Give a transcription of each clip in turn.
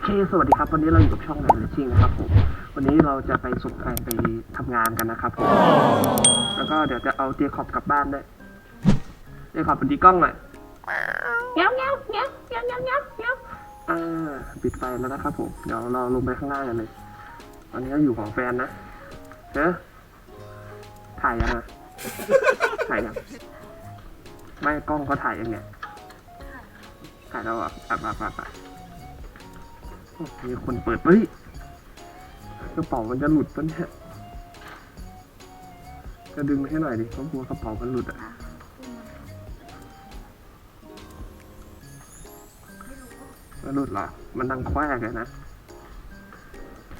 เค สวัสดีครับ วันนี้เราอยู่กับช่องแมนเลชิ่งนะครับผม วันนี้เราจะไปส่งแฟนไปทำงานกันนะครับผม แล้วก็เดี๋ยวจะเอาเจคอบกลับบ้านด้วยเจคอบเป็นดีกล้องหน่อยเงี้ยวเงี้ยวเงี้ยวเงี้ยวเงี้ยวเงี้ยวเงี้ยวอ่าปิดไฟแล้วนะครับผม เดี๋ยวเราลงไปข้างล่างกันเลย ตอนนี้เราอยู่ของแฟนนะเฮ้ถ่ายยังอะถ่ายยัง ไม่กล้องเขาถ่ายยังไงถ่ายแล้วเหรอะอะมา มามาโอ้มีคนเปิดเฮ้ยกระเป๋ามันจะหลุดปะเนี่ยจะดึงให้หน่อยดิเพราะกลัวกระเป๋ามันหลุดอะมันหลุดเหรอมันดังแควกเลยนะ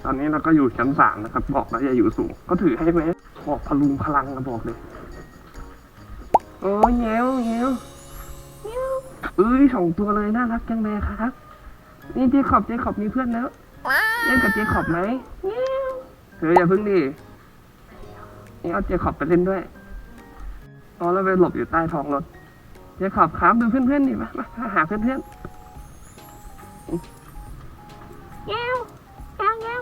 ตอนนี้เราก็อยู่ชั้นสามนะครับ บอกแล้วอย่าอยู่สูง ก็ถือให้ไหมบอกพลุงพลังนะบอกเลย โอ้ยเงี้ยวเงี้ยวเงี้ยวเอ้ยสองตัวเลยน่ารักจังเลยครับ นี่เจคอบเจคอบมีเพื่อนแล้วเล่นกับเจคอบไหมเงี้ยวเธออย่าพึ่งดินี่เอาเจคอบไปเล่นด้วยอ๋อแล้วไปหลบอยู่ใต้ท้องรถเจคอบครับดูเพื่อนๆดิมามามาหาเพื่อนๆเงี้ยวเงี้ยวเงี้ยว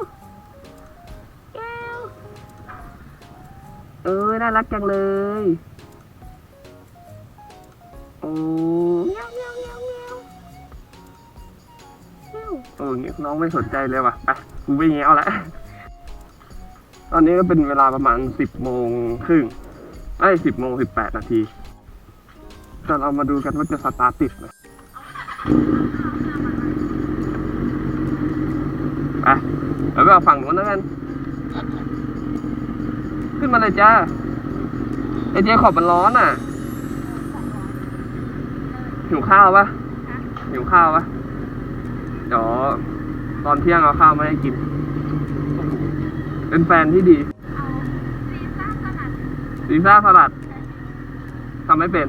เงี้ยวเอ้ยน่ารักจังเลยโอ้ เงี้ยวเออเงี้ยน้องไม่สนใจเลยว่ะไปกูไม่เงี้ยวแล้วตอนนี้ก็เป็นเวลาประมาณสิบโมงครึ่งไอ้สิบโมงสิบแปดนาทีแต่เรามาดูกันว่าจะสตาร์ทติดไหมไปเดี๋ยวไปเอาฝั่งนู้นแล้วกัน ขึ้นมาเลยจ้าไอเจขอบมันร้อนอะหิวข้าวปะหิวข้าวปะ เดี๋ยวตอนเที่ยงเอาข้าวมาให้กิน เป็นแฟนที่ดีซีซ่าสลัดทำไม่เป็น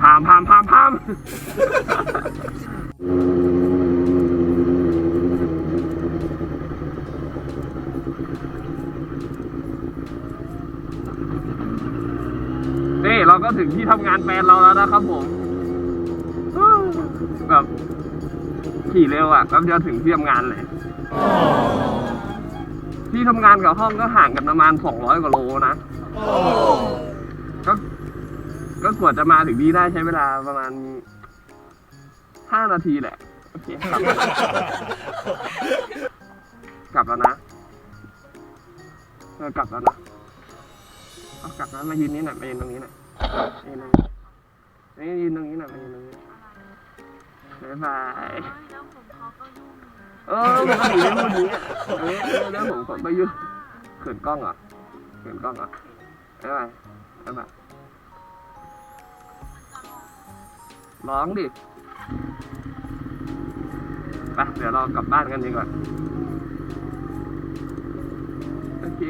พามพามพามพามนี่เราก็ถึงที่ทำงานแฟนเราแล้วนะครับผม แบบ ขี่เร็วอะแป๊บเดียวถึงที่ทำงานเลย ที่ทำงานกับห้องก็ห่างกันประมาณสองร้อยกว่าโลนะก็ก็กว่าจะมาถึงนี่ได้ใช้เวลาประมาณห้านาทีแหละ โอเคกลับกลับแล้วนะเออกลับแล้วนะเอากลับแล้วมายืนนี้หน่อยมายืนตรงนี้หน่อยยืนตรงนี้นี่ยืนตรงนี้หน่อยมายืนตรงนี้ บ๊ายบายเออปกติไม่พูดอย่างนี้อะเออเออเรื่องผมก็ไม่ยุ่งเขินกล้องเหรอเขินกล้องเหรอไม่ไปไม่ไปร้องดิ ไป เดี๋ยวเรากลับบ้านกันดีกว่า โอเค